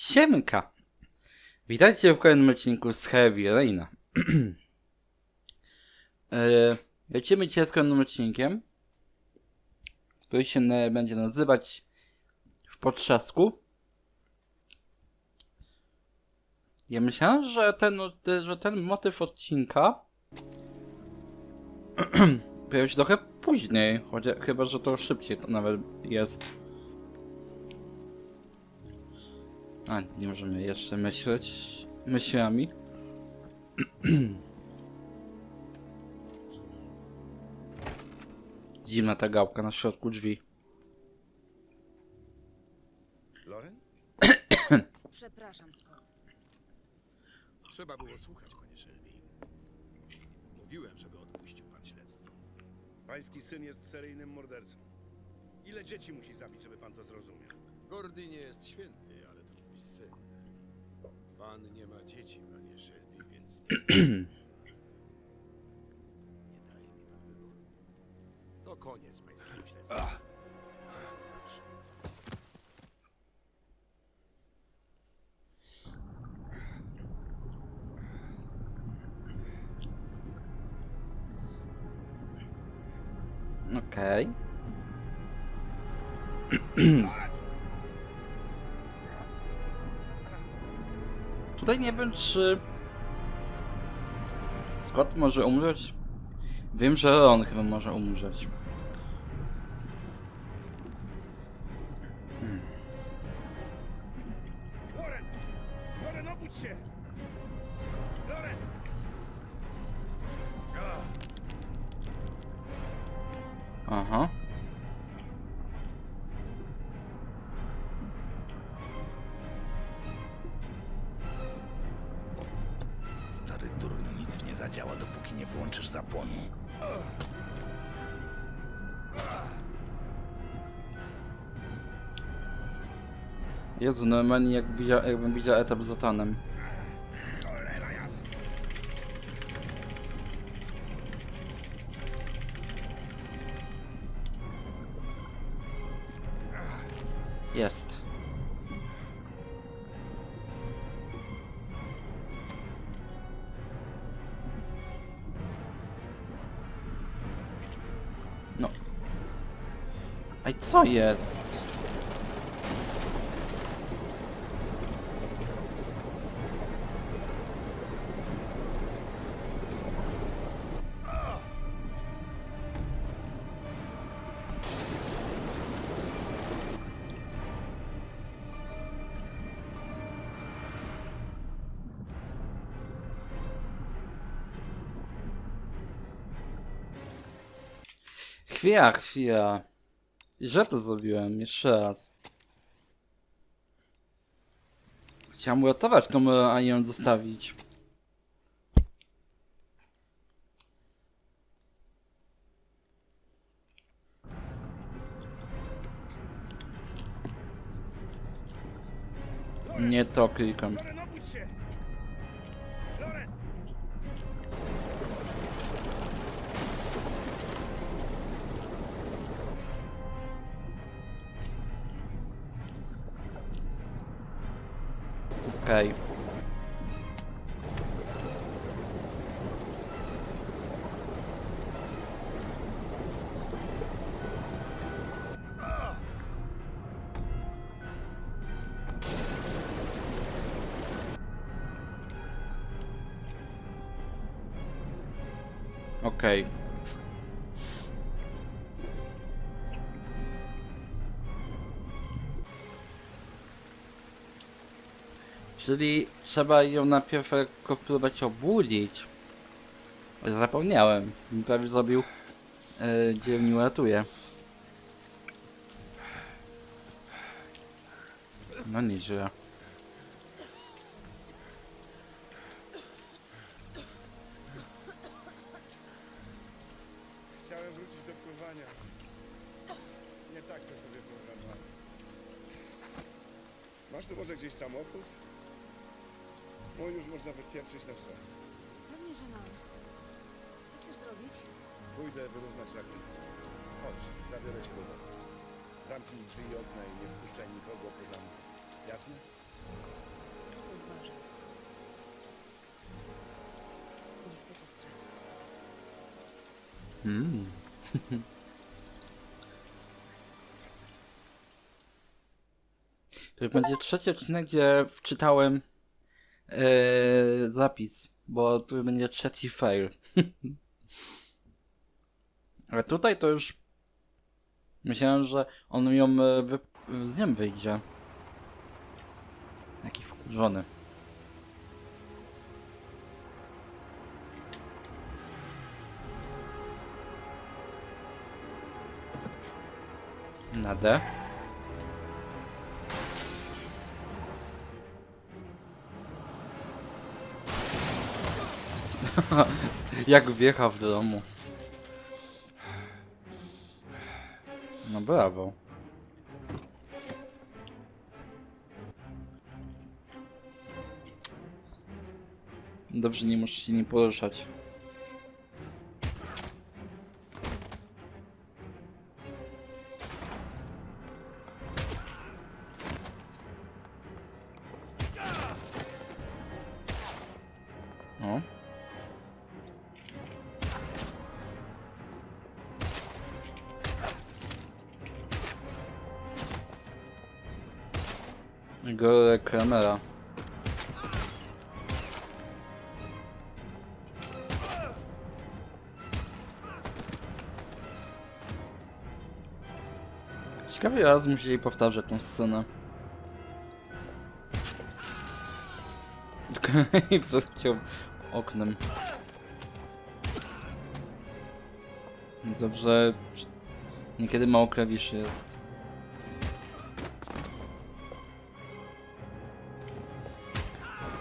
Siemka! Witajcie w kolejnym odcinku z Heavy Raina. e, lecimy dzisiaj z kolejnym odcinkiem, który się będzie nazywać W Potrzasku. Ja myślałem, że ten, że ten motyw odcinka pojawi się trochę później, chociaż chyba, że to szybciej to nawet jest. A, nie możemy jeszcze myśleć myślami. Zimna ta gałka na środku drzwi. Loren? Przepraszam, Scott. Trzeba było słuchać, panie Shelby. Mówiłem, żeby odpuścił pan śledztwo. Pański syn jest seryjnym mordercą. Ile dzieci musi zabić, żeby pan to zrozumiał? Gordy nie jest święty, Pan nie ma dzieci, panie Shelby, więc nie, daje mi pan wyboru. To koniec pańskiego śledztwa. Zawsze. Okej. Tutaj nie wiem, czy Scott może umrzeć. Wiem, że on chyba może umrzeć. Jezu, normalnie jak widział, jakbym widział etap z Otanem. Jest. No. Ej, co jest? Chwila, chwila. Że to zrobiłem? Jeszcze raz. Chciałem uratować tą, a nie ją zostawić. Nie to klikam. Okej. Okej. Czyli trzeba ją najpierw lekko próbować obudzić. Zapomniałem. Prawie zrobił yy, gdzie mnie uratuje. No nieźle. Chciałem wrócić do pływania. Nie tak to sobie wyobrażałem. Masz tu może gdzieś samochód? Bo już można wypieprzyć na wstęp. Pewnie, że mam. Co chcesz zrobić? Pójdę wyrównać lagi. Chodź, zabiorę ci. Zamknij drzwi i okna i nie wpuszczaj nikogo poza mnie. Jasne? Uważaj. Nie chcę się stracić. Mm. To będzie trzeci odcinek, gdzie wczytałem e, zapis, bo tu będzie trzeci fail. Ale tutaj to już myślałem, że on ją e, wy, z wyjdzie. Jaki wkurzony. Na D. Jak wjecha w domu. No brawo. Dobrze, nie muszę się nie poruszać. Ciekawie raz musieli powtarzać tą scenę. I wleciał oknem. Dobrze. Niekiedy mało klawiszy jest.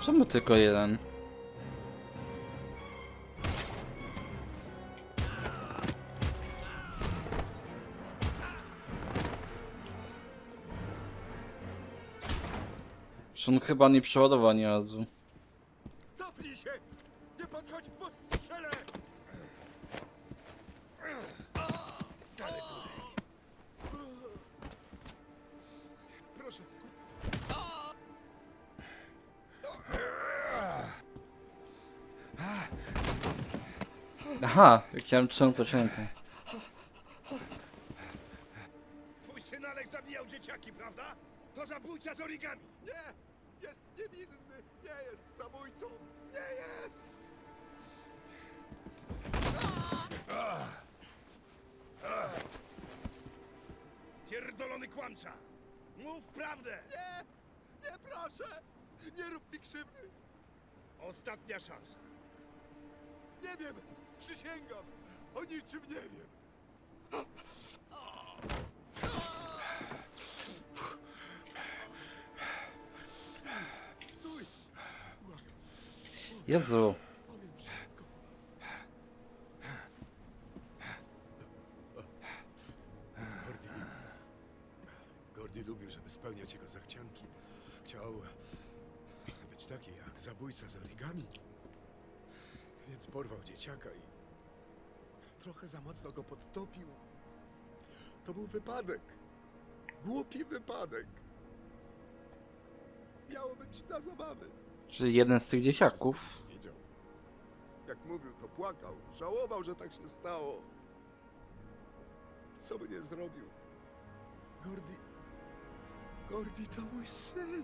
Czemu tylko jeden? On chyba nie przeładował ani razu. Cofnij się! Nie podchodź, bo strzelę! Stary kurek. Proszę. Aha, chciałem trząsać ręką. Wiem! Przysięgam! O niczym nie wiem! Jezu. Czyli jeden z tych dzieciaków. Wiedział. Jak mówił, to płakał. Żałował, że tak się stało. Co by nie zrobił? Gordy... Gordy to mój syn.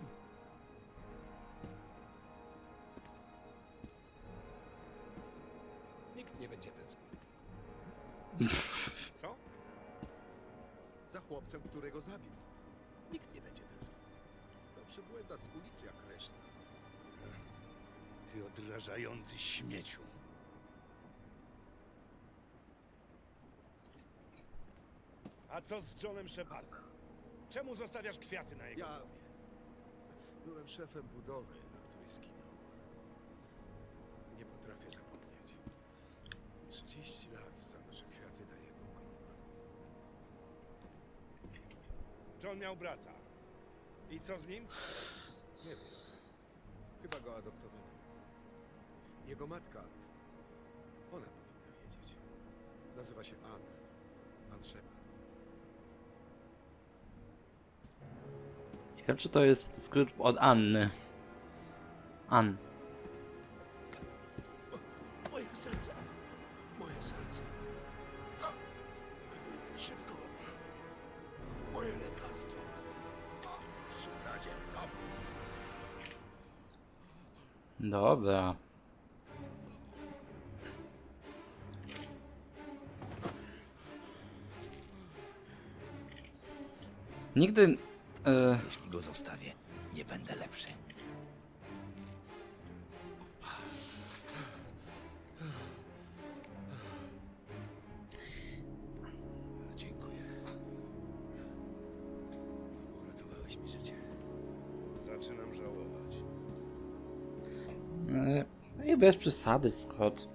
Nikt nie będzie tęsknił. Co? Za chłopcem, którego zabił. Nikt nie będzie tęsknił. To przybłęda z ulicy jak reszta. Ty odrażający śmieciu. A co z Johnem Shepardem? Czemu zostawiasz kwiaty na jego Ja byłem szefem budowy, na której zginął. Nie potrafię zapomnieć. 30 lat zanoszę kwiaty na jego grób. John miał brata. I co z nim? Nie wiem. Chyba go adoptowano. Jego matka. Ona powinna wiedzieć. Nazywa się Ann. Ann Shepard. Ciekawe, czy to jest skrót od Anny. Ann. Moje serce. Moje serce. Szybko. Moje lekarstwo. Dobra. Nigdy. E, jeśli go zostawię, nie będę lepszy. Dziękuję. Uratowałeś mi życie. Zaczynam żałować. e, no I bez przesady, Scott.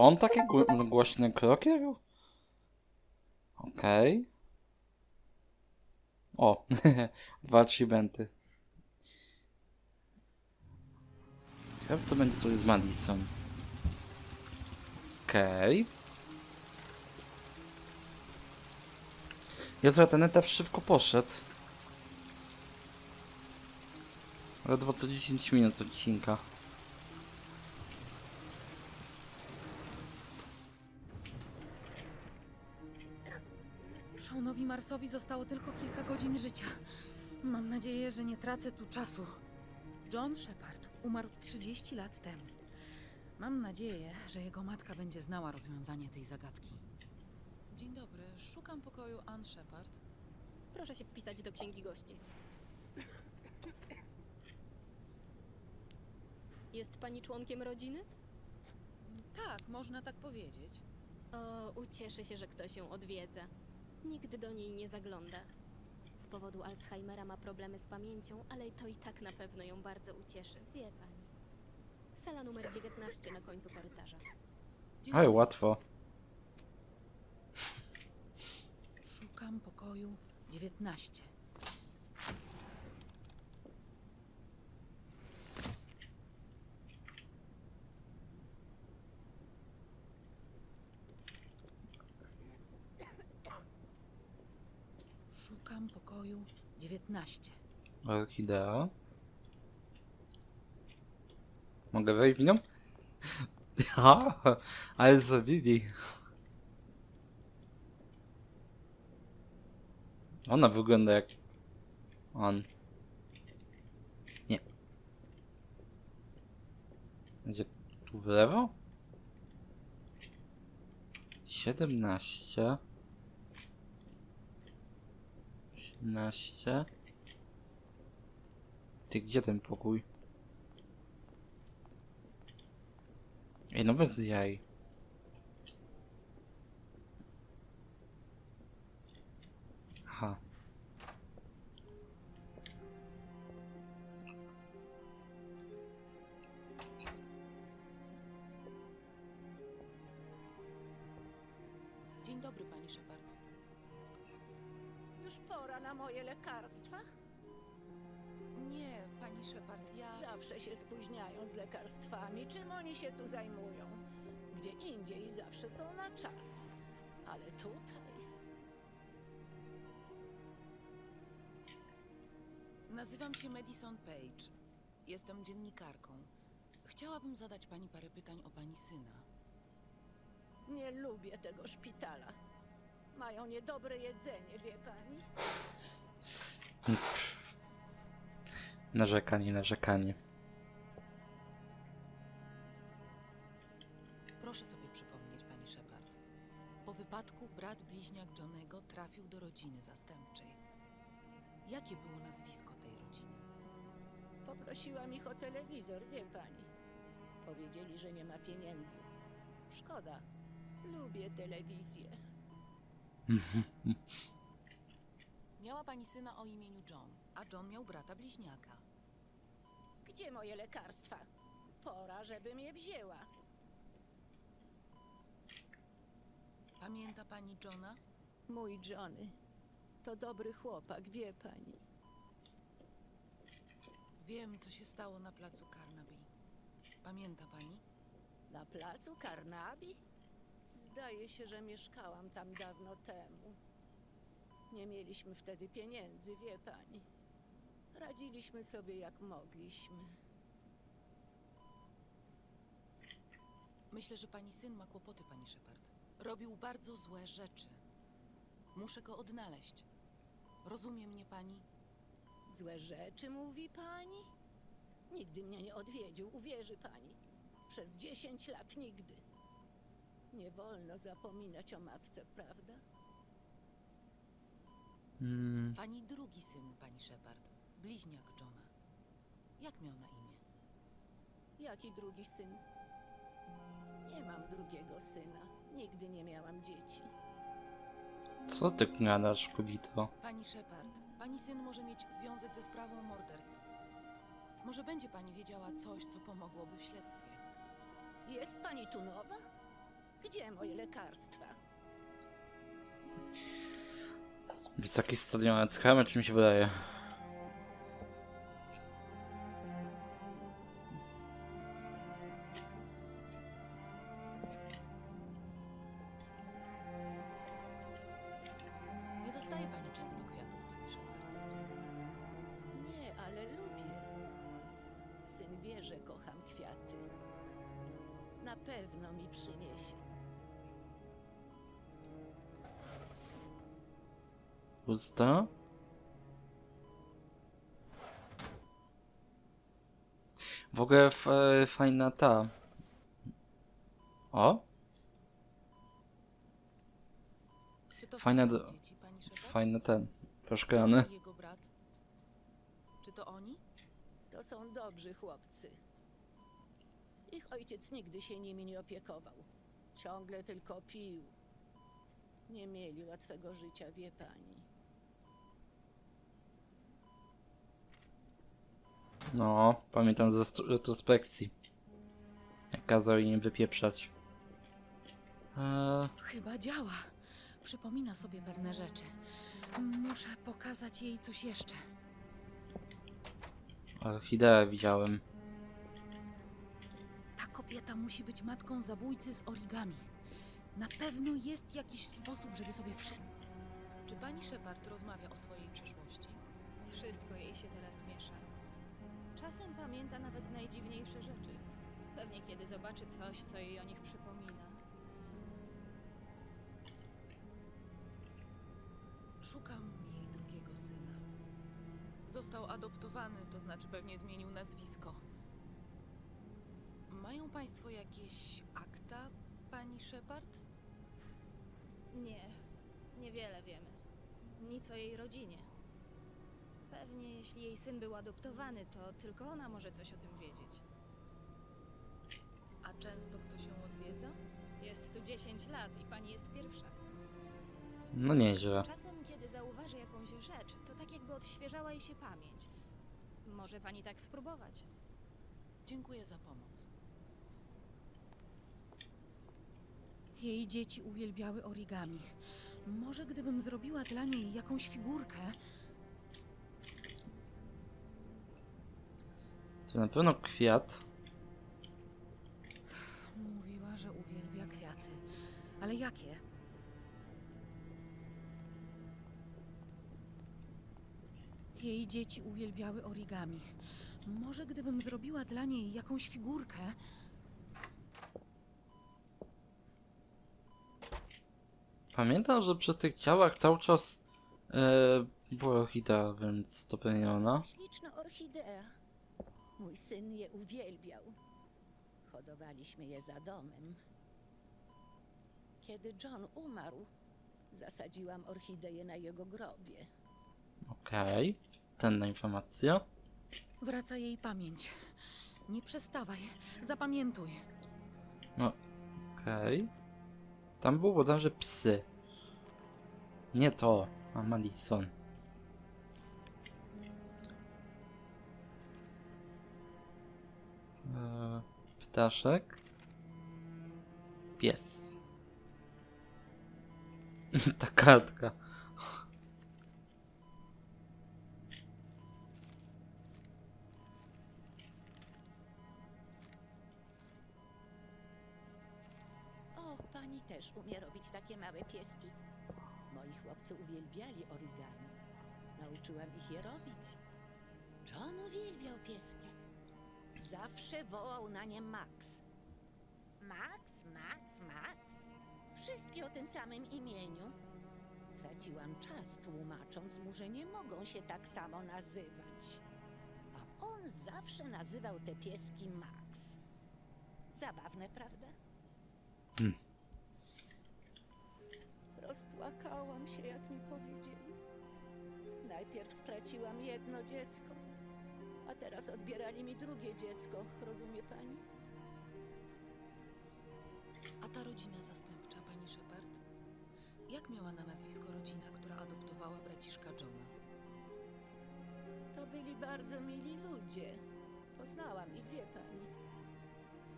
On takie gło- głośne kroki robił? Okej. O, dwa achievementy. Ciekawe co będzie tu z Madison. Okej. Jezu, a ten etap szybko poszedł. Ledwo co 10 minut odcinka. Seanowi Marsowi zostało tylko kilka godzin życia. Mam nadzieję, że nie tracę tu czasu. John Shepard umarł 30 lat temu. Mam nadzieję, że jego matka będzie znała rozwiązanie tej zagadki. Dzień dobry, szukam pokoju Ann Shepard. Proszę się wpisać do księgi gości. Jest pani członkiem rodziny? Tak, można tak powiedzieć. O, ucieszy się, że ktoś ją odwiedza. Nigdy do niej nie zagląda. Z powodu Alzheimera ma problemy z pamięcią, ale to i tak na pewno ją bardzo ucieszy, wie pani. Sala numer 19 na końcu korytarza. Ale łatwo. Szukam pokoju 19. Szukam pokoju 19. Orchidea. Mogę wejść w nią? Ja, ale zabili. Ona wygląda jak on. Nie. Będzie tu w lewo? 17 18 Ty, gdzie ten pokój? Ej, no bez jaj. Spóźniają z lekarstwami. Czym oni się tu zajmują? Gdzie indziej zawsze są na czas. Ale tutaj... Nazywam się Madison Page. Jestem dziennikarką. Chciałabym zadać pani parę pytań o pani syna. Nie lubię tego szpitala. Mają niedobre jedzenie, wie pani? Narzekanie, narzekanie. Brat bliźniak Johnego trafił do rodziny zastępczej. Jakie było nazwisko tej rodziny? Poprosiłam ich o telewizor, wie pani. Powiedzieli, że nie ma pieniędzy. Szkoda. Lubię telewizję. Miała pani syna o imieniu John, a John miał brata bliźniaka. Gdzie moje lekarstwa? Pora, żebym je wzięła. Pamięta pani Johna? Mój Johnny to dobry chłopak, wie pani. Wiem, co się stało na placu Carnaby. Pamięta pani? Na placu Karnabi? Zdaje się, że mieszkałam tam dawno temu. Nie mieliśmy wtedy pieniędzy, wie pani. Radziliśmy sobie jak mogliśmy. Myślę, że pani syn ma kłopoty, pani Shepard. Robił bardzo złe rzeczy. Muszę go odnaleźć. Rozumie mnie pani? Złe rzeczy mówi pani? Nigdy mnie nie odwiedził, uwierzy pani. Przez dziesięć lat nigdy. Nie wolno zapominać o matce, prawda? Mm, Pani drugi syn, pani Shepard. Bliźniak Johna. Jak miał na imię? Jaki drugi syn? Nie mam drugiego syna. Nigdy nie miałam dzieci. co ty gadasz, kobito? Pani Shepard, pani syn może mieć związek ze sprawą morderstwa. Może będzie pani wiedziała coś, co pomogłoby w śledztwie. Jest pani tu nowa? Gdzie moje lekarstwa? Wysoki stadion Alzheimer, czy mi się wydaje? Kwiaty. Na pewno mi przyniesie. Pusta? W ogóle f, e, fajna ta. O, Czy to Fajne do- dzieci, pani Shepard? fajny ten. Troszkę rany. I jego brat? Czy to oni? To są dobrzy chłopcy. Ich ojciec nigdy się nimi nie opiekował. Ciągle tylko pił. Nie mieli łatwego życia, wie pani. No, pamiętam ze st- retrospekcji. Jak kazał im wypieprzać. Eee, Chyba działa. Przypomina sobie pewne rzeczy. Muszę pokazać jej coś jeszcze. orchideę widziałem. Ta kobieta musi być matką zabójcy z origami. Na pewno jest jakiś sposób, żeby sobie wszystko. Czy pani Shepard rozmawia o swojej przeszłości? Wszystko jej się teraz miesza. Czasem pamięta nawet najdziwniejsze rzeczy. Pewnie kiedy zobaczy coś, co jej o nich przypomina. Szukam jej drugiego syna. Został adoptowany, to znaczy pewnie zmienił nazwisko. Mają państwo jakieś akta, pani Shepard? Nie, niewiele wiemy. Nic o jej rodzinie. Pewnie jeśli jej syn był adoptowany, to tylko ona może coś o tym wiedzieć. A często ktoś ją odwiedza? Jest tu 10 lat i pani jest pierwsza. No nieźle. Czasem, kiedy zauważy jakąś rzecz, to tak jakby odświeżała jej się pamięć. Może pani tak spróbować. Dziękuję za pomoc. Jej dzieci uwielbiały origami. Może gdybym zrobiła dla niej jakąś figurkę, To na pewno kwiat. mówiła, że uwielbia kwiaty. Ale jakie? Jej dzieci uwielbiały origami. Może gdybym zrobiła dla niej jakąś figurkę, Pamiętam, że przy tych ciałach cały czas e, była orchidea, więc to pewnie ona. Śliczna orchidea. Mój syn je uwielbiał. Hodowaliśmy je za domem. Kiedy John umarł, zasadziłam orchideję na jego grobie. Okej. Tenna informacja. wraca jej pamięć. Nie przestawaj, zapamiętuj. No, okej. Tam było bodajże psy. Nie to, a Madison. Eee, ptaszek. Pies. Ta kartka. O, pani też umie robić takie małe pieski. Moi chłopcy uwielbiali origami. Nauczyłam ich je robić. John uwielbiał pieski. Zawsze wołał na nie Max. Max? wszystkie o tym samym imieniu. Straciłam czas tłumacząc mu, że nie mogą się tak samo nazywać. A on zawsze nazywał te pieski Max. Zabawne, prawda? Hmm. Rozpłakałam się, jak mi powiedzieli. Najpierw straciłam jedno dziecko, a teraz odbierali mi drugie dziecko, rozumie pani? A ta rodzina zastępcza, pani Shepard? Jak miała na nazwisko rodzina, która adoptowała braciszka Johna? To byli bardzo mili ludzie. Poznałam ich, wie pani.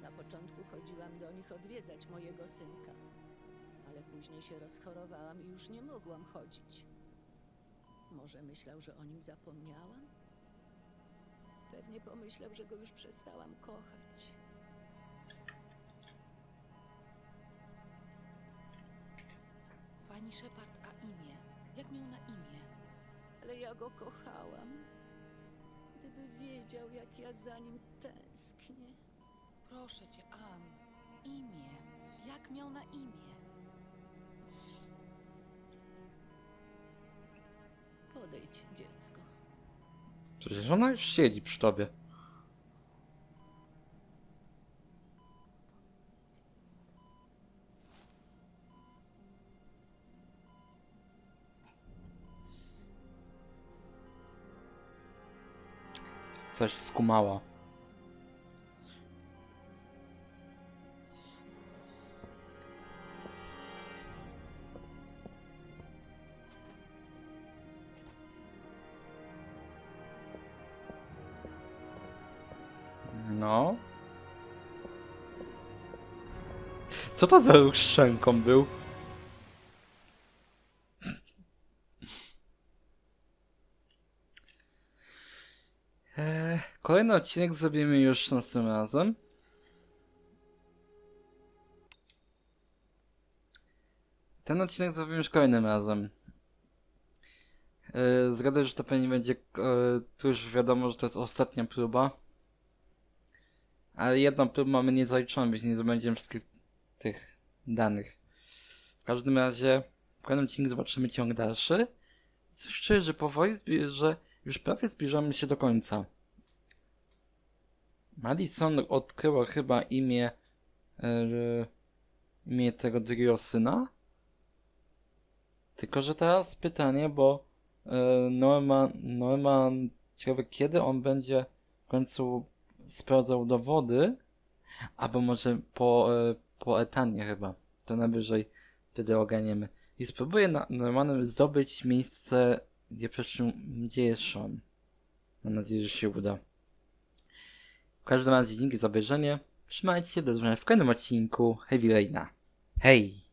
Na początku chodziłam do nich odwiedzać mojego synka, ale później się rozchorowałam i już nie mogłam chodzić. Może myślał, że o nim zapomniałam? Pewnie pomyślał, że go już przestałam kochać. Pani Shepard, a imię? Jak miał na imię? Ale ja go kochałam. Gdyby wiedział, jak ja za nim tęsknię. Proszę cię, Ann. Imię. Jak miał na imię? Podejdź, dziecko. Przecież ona już siedzi przy tobie. Coś skumała. No. Co to za ruch szczęką był? Eee, kolejny odcinek zrobimy już następnym razem. Ten odcinek zrobimy już kolejnym razem. Eee, zgaduję, że to pewnie będzie. Eee, tu już wiadomo, że to jest ostatnia próba. Ale jedną próbę mamy nie zaliczoną, więc nie zdobędziemy wszystkich tych danych. W każdym razie w kolejnym odcinku zobaczymy ciąg dalszy. Coś czuję, że powoli, że już prawie zbliżamy się do końca. Madison odkryła chyba imię e, imię tego drugiego syna. Tylko, że teraz pytanie, bo e, Norman, Norman ciekawe kiedy on będzie w końcu sprawdzał dowody, albo może po, e, po etanie chyba. To najwyżej wtedy oganiemy. I spróbuję na, Normanem zdobyć miejsce, gdzie, przecież, gdzie jest Sean. Mam nadzieję, że się uda. W każdym razie dzięki za obejrzenie. Trzymajcie się, do zobaczenia w kolejnym odcinku Heavy Raina. Hej!